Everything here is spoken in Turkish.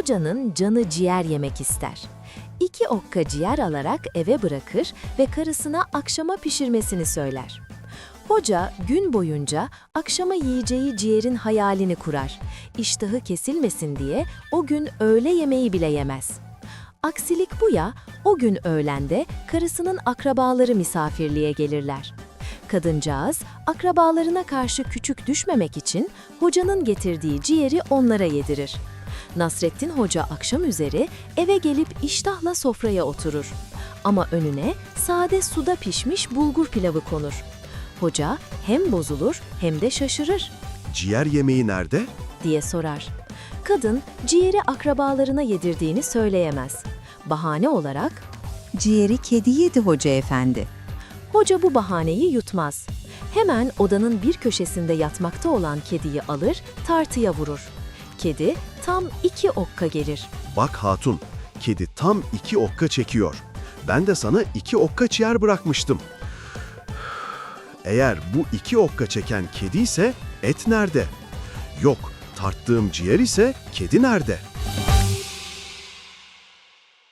Hocanın canı ciğer yemek ister. İki okka ciğer alarak eve bırakır ve karısına akşama pişirmesini söyler. Hoca gün boyunca akşama yiyeceği ciğerin hayalini kurar. İştahı kesilmesin diye o gün öğle yemeği bile yemez. Aksilik bu ya, o gün öğlende karısının akrabaları misafirliğe gelirler. Kadıncağız, akrabalarına karşı küçük düşmemek için hocanın getirdiği ciğeri onlara yedirir. Nasrettin Hoca akşam üzeri eve gelip iştahla sofraya oturur. Ama önüne sade suda pişmiş bulgur pilavı konur. Hoca hem bozulur hem de şaşırır Ciğer yemeği nerede? diye sorar. Kadın ciğeri akrabalarına yedirdiğini söyleyemez. Bahane olarak Ciğeri kedi yedi hoca efendi. Hoca bu bahaneyi yutmaz. Hemen odanın bir köşesinde yatmakta olan kediyi alır, tartıya vurur. Kedi tam iki okka gelir. Bak hatun, kedi tam iki okka çekiyor. Ben de sana iki okka ciğer bırakmıştım. Eğer bu iki okka çeken kedi ise et nerede? Yok, tarttığım ciğer ise kedi nerede?